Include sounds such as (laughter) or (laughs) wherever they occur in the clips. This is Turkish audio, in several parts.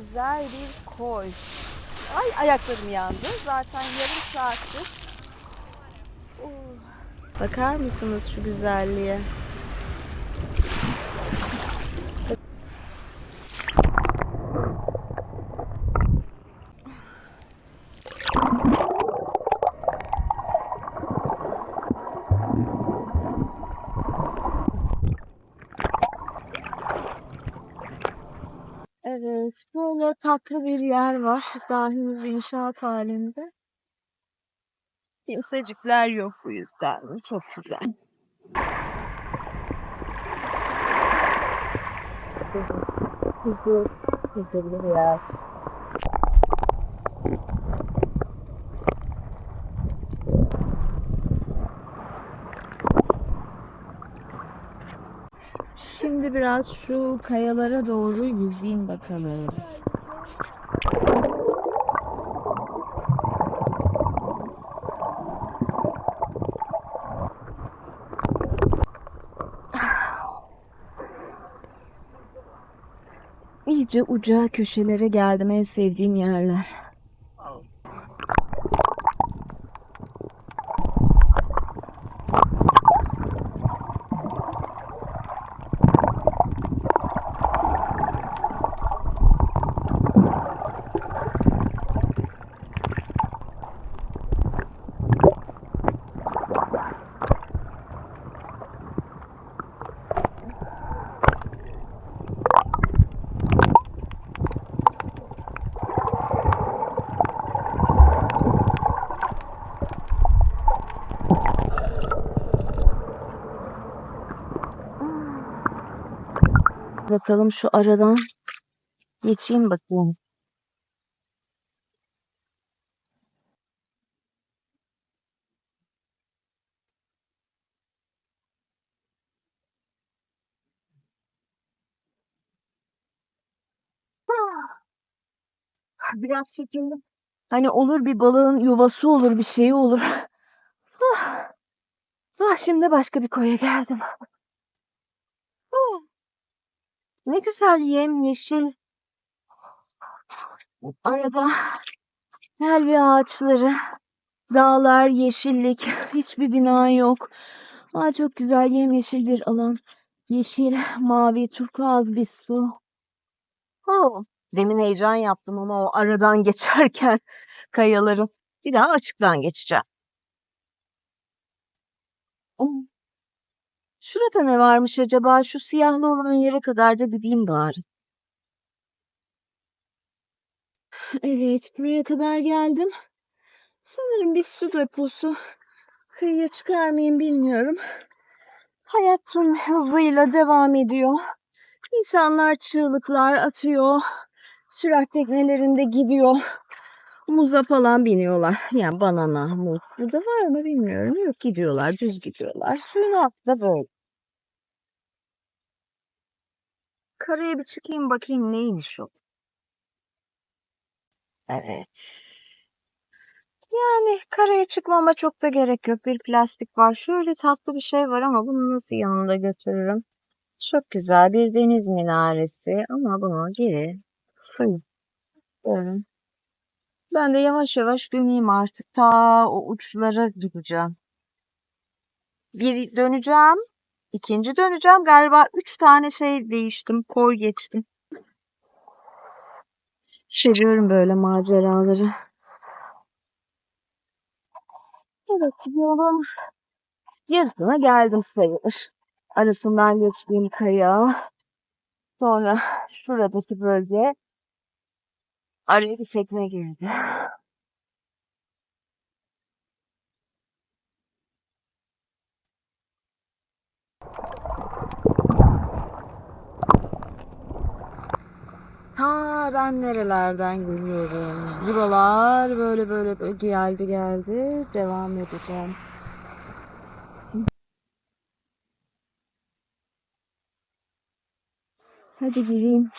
güzel bir koy. Ay ayaklarım yandı. Zaten yarım saattir. Oh. Bakar mısınız şu güzelliğe? Evet, böyle tatlı bir yer var. Daha henüz inşaat halinde. Kimsecikler yok bu yüzden. Çok güzel. Huzur, huzurlu bir yer. Şimdi biraz şu kayalara doğru yüzeyim bakalım. İyice uca köşelere geldim en sevdiğim yerler. Bakalım şu aradan geçeyim bakayım. (laughs) Biraz çekildim. Hani olur bir balığın yuvası olur, bir şey olur. Ah, (laughs) ah şimdi başka bir koya geldim. Ne güzel yemyeşil. Arada selvi ağaçları, dağlar, yeşillik, hiçbir bina yok. Aa, çok güzel yemyeşil bir alan. Yeşil, mavi, turkuaz bir su. Oh, demin heyecan yaptım ama o aradan (laughs) geçerken kayaların. Bir daha açıktan geçeceğim. Oh. Şurada ne varmış acaba? Şu siyahlı olan yere kadar da gideyim bari. Evet, buraya kadar geldim. Sanırım bir su deposu. Kıyıya çıkar mıyım bilmiyorum. Hayat tüm hızıyla devam ediyor. İnsanlar çığlıklar atıyor. Sürat teknelerinde gidiyor. Muza falan biniyorlar. Yani banana, muz. Burada var mı bilmiyorum. Yok gidiyorlar, düz gidiyorlar. Suyun altı da böyle. Karaya bir çıkayım bakayım neymiş o. Evet. Yani karaya çıkmama çok da gerek yok. Bir plastik var. Şöyle tatlı bir şey var ama bunu nasıl yanımda götürürüm? Çok güzel bir deniz minaresi ama bunu geri suyu. Böyle. Ben de yavaş yavaş döneyim artık. Ta o uçlara gideceğim. Bir döneceğim. İkinci döneceğim. Galiba üç tane şey değiştim. Koy geçtim. Seviyorum böyle maceraları. Evet yolun yarısına geldim sayılır. Arasından geçtiğim kaya. Sonra şuradaki bölge araya bir çekme girdi. Ta ben nerelerden geliyorum. Buralar böyle böyle, böyle geldi geldi. Devam edeceğim. Hadi gireyim.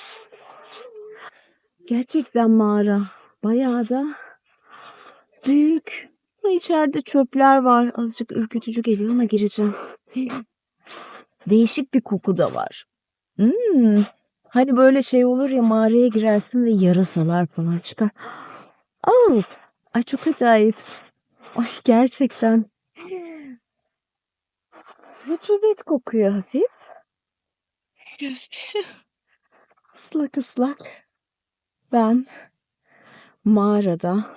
Gerçekten mağara. Bayağı da büyük. İçeride çöpler var. Azıcık ürkütücü geliyor ama gireceğim. Değişik bir koku da var. Hmm, Hani böyle şey olur ya mağaraya girersin ve yarasalar falan çıkar. Oh, ay çok acayip. Ay gerçekten. Rutubet kokuyor hafif. Gösteriyor. Islak ıslak. Ben mağarada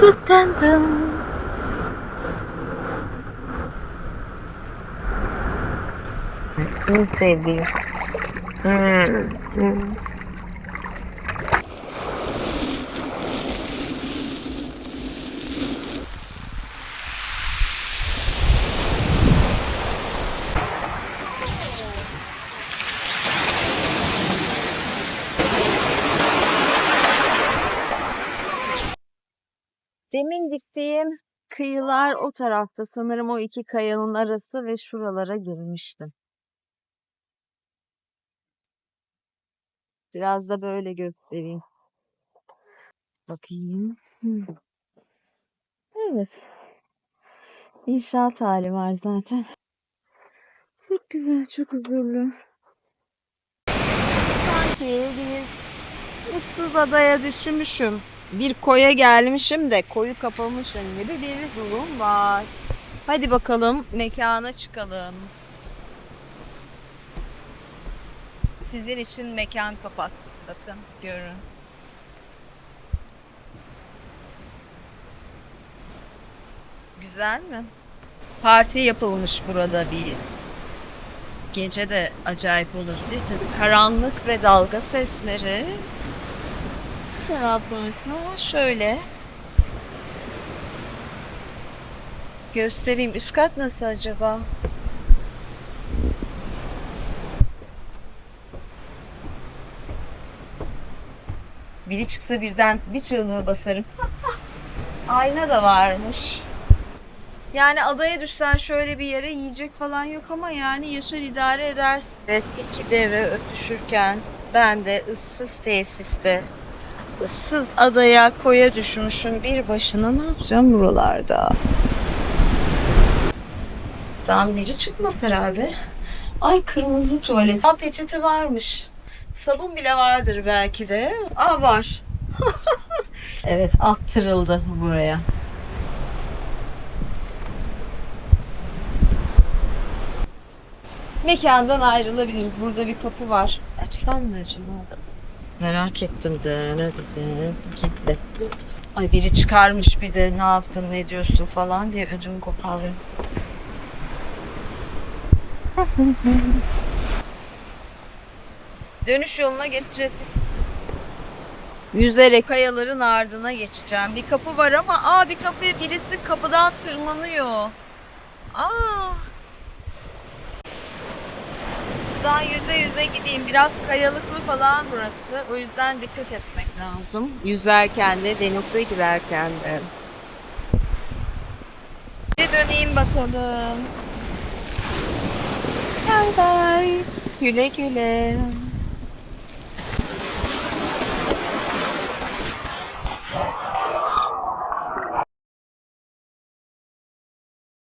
tutandım. En sevdiğim. Demin gittiğim kıyılar o tarafta. Sanırım o iki kayanın arası ve şuralara girmiştim. Biraz da böyle göstereyim. Bakayım. Hmm. Evet. İnşaat hali var zaten. Çok güzel, çok huzurlu. Sanki bir ıssız adaya düşmüşüm. Bir koya gelmişim de koyu kapamışım gibi bir durum var. Hadi bakalım mekana çıkalım. Sizin için mekan kapat. Bakın görün. Güzel mi? Parti yapılmış burada bir gece de acayip olur. Tabii karanlık ve dalga sesleri. Şaraplarına şöyle göstereyim. Üst kat nasıl acaba? Biri çıksa birden bir çığlığı basarım. (laughs) Ayna da varmış. Yani adaya düşsen şöyle bir yere yiyecek falan yok ama yani yaşar idare edersin. Evet iki deve öpüşürken ben de ıssız tesiste ıssız adaya koya düşmüşüm bir başına ne yapacağım buralarda? Tam biri çıkmaz herhalde. Ay kırmızı tuvalet. Aa peçete varmış. Sabun bile vardır belki de. Aa var. (laughs) evet attırıldı buraya. Mekandan ayrılabiliriz. Burada bir kapı var. Açsam mı acaba? Merak ettim de. Kilitli. Ay biri çıkarmış bir de ne yaptın ne diyorsun falan diye ödüm koparıyor. Dönüş yoluna geçeceğiz. Yüzerek kayaların ardına geçeceğim. Bir kapı var ama aa bir kapı birisi kapıdan tırmanıyor. Aa. Buradan yüze yüze gideyim. Biraz kayalıklı falan burası. O yüzden dikkat etmek lazım. Yüzerken de denize girerken de. Bir döneyim bakalım. Bye bye. Güle güle.